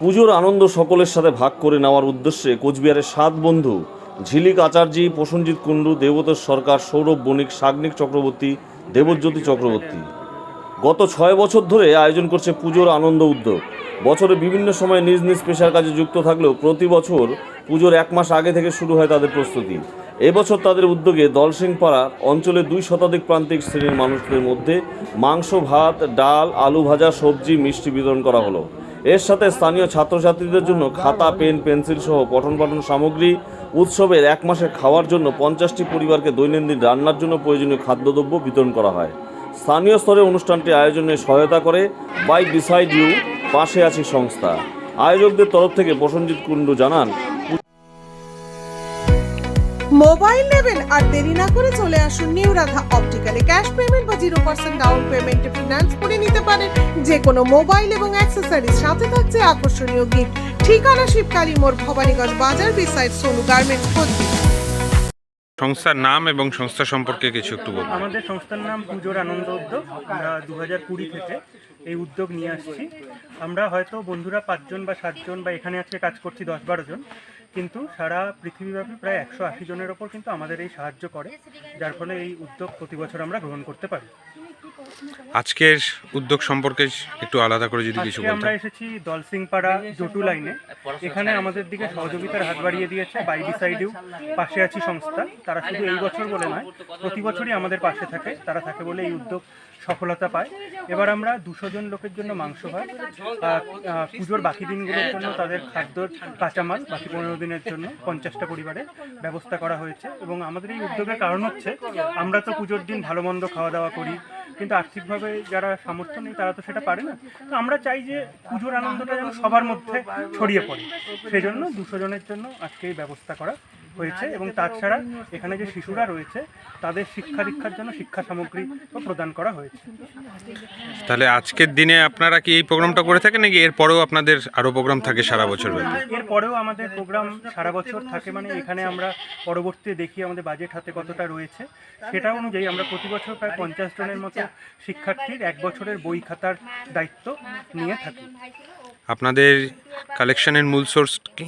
পুজোর আনন্দ সকলের সাথে ভাগ করে নেওয়ার উদ্দেশ্যে কোচবিহারের সাত বন্ধু, ঝিলিক আচার্যি প্রসঞ্জিৎ কুণ্ডু দেবতোষ সরকার, সৌরভ বণিক, সাগ্নিক চক্রবর্তী, দেবজ্যোতি চক্রবর্তী। গত ছয় বছর ধরে আয়োজন করছে পুজোর আনন্দ উদ্যোগ। বছরে বিভিন্ন সময় নিজ নিজ পেশার কাজে যুক্ত থাকলেও প্রতি বছর পুজোর এক মাস আগে থেকে শুরু হয় তাদের প্রস্তুতি। এবছর তাদের উদ্যোগে দলসিংপাড়া অঞ্চলের দুই শতাধিক প্রান্তিক শ্রেণির মানুষদের মধ্যে মাংস, ভাত, ডাল, আলু ভাজা, সবজি, মিষ্টি বিতরণ করা হলো। এর সাথে স্থানীয় ছাত্রছাত্রীদের জন্য খাতা, পেন, পেন্সিল সহ পঠন পাঠন সামগ্রী, উৎসবের এক মাসের খাওয়ার জন্য পঞ্চাশটি পরিবারকে দৈনন্দিন রান্নার জন্য প্রয়োজনীয় খাদ্যদ্রব্য বিতরণ করা হয়। স্থানীয় স্তরে অনুষ্ঠানটি আয়োজনে সহায়তা করে বাই ডিসাইড ইউ পাশে আছি সংস্থা। আয়োজকদের তরফ থেকে প্রসঞ্জিৎ কুণ্ডু জানান, মোবাইল নেবেন আর দেরি না করে চলে আসুন নিউ রাধা অপটিক্যালে। ক্যাশ পেমেন্ট বা জিরো পার্সেন্ট ডাউন পেমেন্টে ফিনান্স করে নিতে যে কোনো মোবাইল এবং অ্যাক্সেসরিজ সাথে থাকছে আকর্ষণীয় গিফট। ঠিকানা শিবকালী মোড় ভবানীগঞ্জ বাজার বিসাইড সোনু গার্মেন্টস কোচবিহার সংস্থার নাম এবং সংস্থা সম্পর্কে কিছু একটু বলুন। আমাদের সংস্থার নাম পুজোর আনন্দ উদ্যোগ। আমরা দু হাজার কুড়ি থেকে এই উদ্যোগ নিয়ে আসছি। আমরা হয়তো বন্ধুরা পাঁচজন বা সাতজন বা এখানে আজকে কাজ করছি দশ বারো জন। কিন্তু সারা পৃথিবীব্যাপী প্রায় একশো আশি জনের ওপর কিন্তু আমাদের এই সাহায্য করে যার ফলে এই উদ্যোগ প্রতি বছর আমরা গ্রহণ করতে পারি। আজকের উদ্যোগ সম্পর্কে একটু আলাদা করে যদি কিছু আমরা এসেছি দলসিংপাড়া জটু লাইনে। এখানে আমাদের দিকে সহযোগিতার হাত বাড়িয়ে দিয়েছে বাই ডিসাইডিউ পাশে আছি সংস্থা। তারা শুধু এই বছর বলে নয় প্রতি বছরই আমাদের পাশে থাকে। তারা থাকে বলে এই উদ্যোগ সফলতা পায়। এবার আমরা দুশো জন লোকের জন্য মাংস ভাত পুজোর বাকি দিনগুলোর জন্য তাদের খাদ্যর কাঁচামাল বাকি পনেরো দিনের জন্য পঞ্চাশটা পরিবারের ব্যবস্থা করা হয়েছে। এবং আমাদের এই উদ্যোগের কারণ হচ্ছে আমরা তো পুজোর দিন ভালো মন্দ খাওয়া দাওয়া করি কিন্তু আর্থিকভাবে যারা সামর্থ্য নেই, তারা তো সেটা পারে না। তো আমরা চাই যে পুজোর আনন্দটা যেন সবার মধ্যে ছড়িয়ে পড়ে। সেই জন্য দুশো জনের জন্য আজকে এই ব্যবস্থা করা হয়েছে এবং তাছাড়া এখানে যে শিশুরা রয়েছে তাদের শিক্ষা দীক্ষার জন্য শিক্ষা সামগ্রী প্রদান করা হয়েছে। তাহলে আজকের দিনে আপনারা কি এই প্রোগ্রামটা করে থাকেন নাকি এরপরেও আপনাদের আরও প্রোগ্রাম থাকে সারা বছর ব্যাপী? এরপরেও আমাদের প্রোগ্রাম সারা বছর থাকে মানে এখানে আমরা পরবর্তী দেখি আমাদের বাজেট হাতে কতটা রয়েছে। সেটা অনুযায়ী আমরা প্রতি বছর প্রায় পঞ্চাশ জনের মতো শিক্ষার্থীর এক বছরের বই খাতার দায়িত্ব নিয়ে থাকি। আপনাদের কালেকশনের মূল সোর্স কি?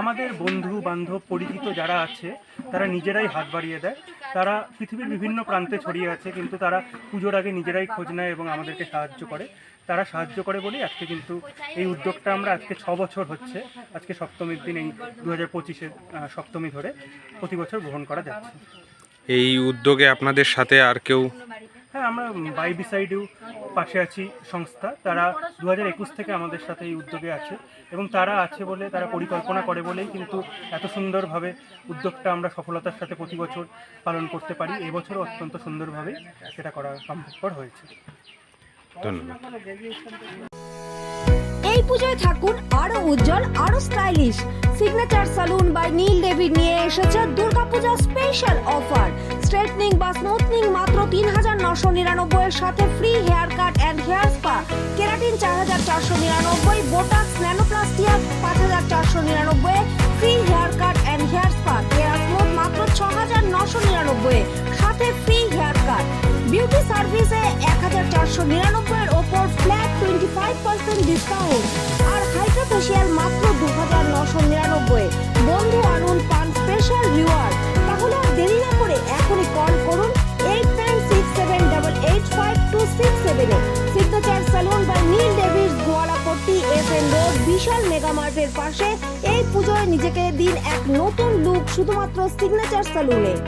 আমাদের বন্ধু, বান্ধব, পরিচিত যারা আছে, তারা নিজেরাই হাত বাড়িয়ে দেয়। তারা পৃথিবীর বিভিন্ন প্রান্তে ছড়িয়ে আছে, কিন্তু তারা পুজোর আগে নিজেরাই খোঁজ নেয় এবং আমাদেরকে সাহায্য করে। তারা সাহায্য করে বলেই আজকে কিন্তু এই উদ্যোগটা আমরা আজকে ছ বছর হচ্ছে। আজকে সপ্তমীর দিন এই দু হাজার পঁচিশের সপ্তমী ধরে প্রতি বছর গ্রহণ করা যাচ্ছে। এই উদ্যোগে আপনাদের সাথে আর কেউ হ্যাঁ আমরা বাই বিসাইডেও পাশে আছি সংস্থা। তারা দু একুশ থেকে আমাদের সাথে এই উদ্যোগে আছে এবং তারা আছে বলে তারা পরিকল্পনা করে বলেই কিন্তু এত সুন্দরভাবে উদ্যোগটা আমরা সফলতার সাথে প্রতি বছর পালন করতে পারি। এবছরও অত্যন্ত সুন্দরভাবে সেটা করা সম্ভবপর হয়েছে। ধন্যবাদ। এই পুজোয় থাকুন আরও উজ্জ্বল, আরও stylish signature salon by Neel David নিয়ে এসেছে দুর্গাপূজা স্পেশাল অফার স্ট্রেটনিং বা স্মুথনিং মাত্র তিন হাজার নশো নিরানব্বই এর সাথে free hair cut and hair spa keratin চার হাজার চারশো নিরানব্বই বোটাক্স ন্যানোপ্লাস্টিয়া পাঁচ হাজার চারশো নিরানব্বই free hair cut and hair spa hair smooth মাত্র ছ হাজার নশো নিরানব্বই, সাথে ফ্রি হেয়ার কাট বিউটি সার্ভিসে এক হাজার চারশো নিরানব্বই বিশাল মেগা মার্টের পাশে এই পুজোয় নিজেকে দিন এক নতুন লুক শুধুমাত্র সিগনেচার সালুনে